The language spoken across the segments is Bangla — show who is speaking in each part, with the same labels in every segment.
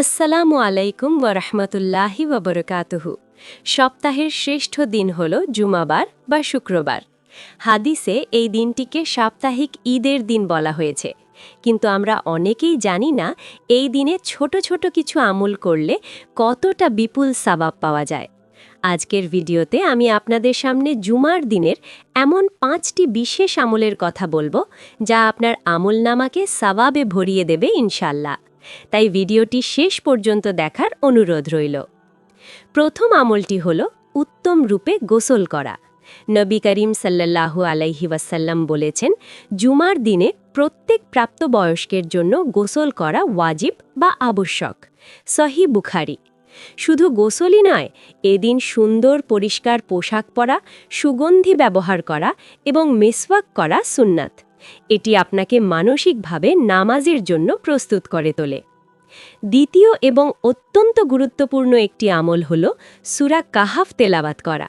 Speaker 1: আসসালামু আলাইকুম ওরহমতুল্লাহি ওবরকাতুহু সপ্তাহের শ্রেষ্ঠ দিন হল জুমাবার বা শুক্রবার। হাদিসে এই দিনটিকে সাপ্তাহিক ঈদের দিন বলা হয়েছে। কিন্তু আমরা অনেকেই জানি না এই দিনে ছোট ছোট কিছু আমল করলে কতটা বিপুল সাবাব পাওয়া যায়। আজকের ভিডিওতে আমি আপনাদের সামনে জুমার দিনের এমন পাঁচটি বিশেষ আমলের কথা বলব যা আপনার আমলনামাকে সাবাবে ভরিয়ে দেবে ইনশাল্লাহ তাই ভিডিওটি শেষ পর্যন্ত দেখার অনুরোধ রইল। প্রথম আমলটি হল উত্তম রূপে গোসল করা। নবী করিম সাল্লাল্লাহু আলাইহি ওয়াসাল্লাম বলেছেন, জুমার দিনে প্রত্যেক প্রাপ্তবয়স্কের জন্য গোসল করা ওয়াজিব বা আবশ্যক। সহি বুখারি। শুধু গোসলই নয়, এদিন সুন্দর পরিষ্কার পোশাক পরা, সুগন্ধি ব্যবহার করা এবং মেসওয়াক করা সুন্নাত। এটি আপনাকে মানসিকভাবে নামাজের জন্য প্রস্তুত করে তোলে। দ্বিতীয় এবং অত্যন্ত গুরুত্বপূর্ণ একটি আমল হল সুরা কাহাফ তেলাবাত করা।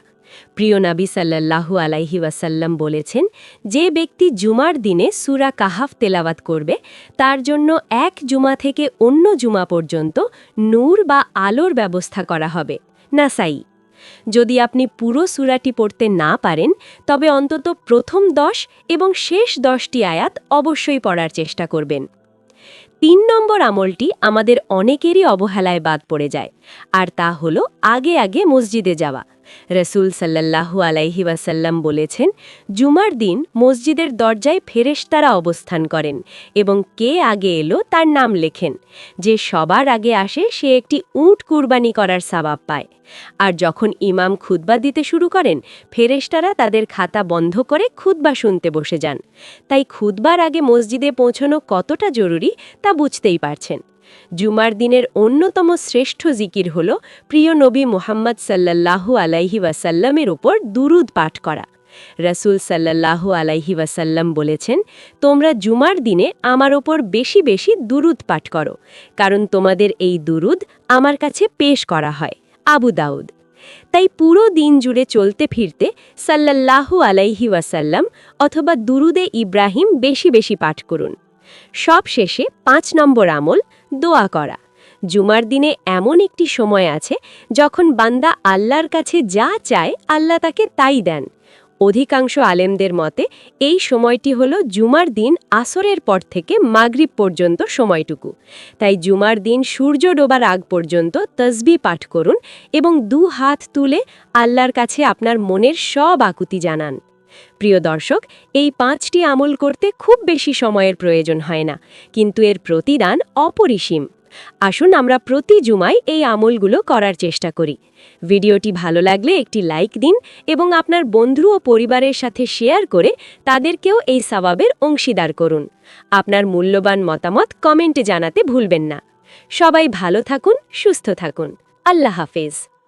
Speaker 1: প্রিয় নাবি সাল্লাল্লাহু আলাইহি ওয়াসাল্লাম বলেছেন, যে ব্যক্তি জুমার দিনে সুরা কাহাফ তেলাওয়াত করবে, তার জন্য এক জুমা থেকে অন্য জুমা পর্যন্ত নূর বা আলোর ব্যবস্থা করা হবে। নাসাই যদি আপনি পুরো সুরাটি পড়তে না পারেন, তবে অন্তত প্রথম দশ এবং শেষ দশটি আয়াত অবশ্যই পড়ার চেষ্টা করবেন। তিন নম্বর আমলটি আমাদের অনেকেরই অবহেলায় বাদ পড়ে যায়, আর তা হলো আগে আগে মসজিদে যাওয়া। রসুল সাল্লাল্লাহু আলাইহি ওয়াসাল্লাম বলেছেন, জুমার দিন মসজিদের দরজায় ফেরেশতারা অবস্থান করেন এবং কে আগে এলো তার নাম লেখেন। যে সবার আগে আসে সে একটি উঁট কুরবানি করার সাবাব পায়। আর যখন ইমাম খুতবা দিতে শুরু করেন, ফেরেশতারা তাদের খাতা বন্ধ করে খুতবা শুনতে বসে যান। তাই খুতবার আগে মসজিদে পৌঁছানো কতটা জরুরি তা বুঝতেই পারছেন। জুমার দিনের অন্যতম শ্রেষ্ঠ জিকির হল প্রিয় নবী মোহাম্মদ সাল্লাল্লাহু আলাইহি ওয়াসাল্লামের ওপর দুরুদ পাঠ করা। রসুল সাল্লাল্লাহু আলাইহি ওয়াসাল্লাম বলেছেন, তোমরা জুমার দিনে আমার ওপর বেশি বেশি দুরুদ পাঠ করো, কারণ তোমাদের এই দুরুদ আমার কাছে পেশ করা হয়। আবু দাউদ। তাই পুরো দিন জুড়ে চলতে ফিরতে সাল্লাল্লাহু আলাইহি ওয়াসাল্লাম অথবা দুরুদে ইব্রাহিম বেশি বেশি পাঠ করুন। সব শেষে পাঁচ নম্বর আমল, দোয়া করা। জুমার দিনে এমন একটি সময় আছে যখন বান্দা আল্লাহর কাছে যা চায় আল্লাহ তাকে তাই দেন। অধিকাংশ আলেমদের মতে এই সময়টি হল জুমার দিন আসরের পর থেকে মাগরিব পর্যন্ত সময়টুকু। তাই জুমার দিন সূর্য ডোবার আগ পর্যন্ত তসবি পাঠ করুন এবং দু হাত তুলে আল্লাহর কাছে আপনার মনের সব আকুতি জানান। প্রিয় দর্শক, এই পাঁচটি আমল করতে খুব বেশি সময়ের প্রয়োজন হয় না, কিন্তু এর প্রতিদান অপরিসীম। আসুন আমরা প্রতি জুমায় এই আমলগুলো করার চেষ্টা করি। ভিডিওটি ভালো লাগলে একটি লাইক দিন এবং আপনার বন্ধু ও পরিবারের সাথে শেয়ার করে তাদেরকেও এই সবাবের অংশীদার করুন। আপনার মূল্যবান মতামত কমেন্টে জানাতে ভুলবেন না। সবাই ভালো থাকুন, সুস্থ থাকুন। আল্লাহ হাফেজ।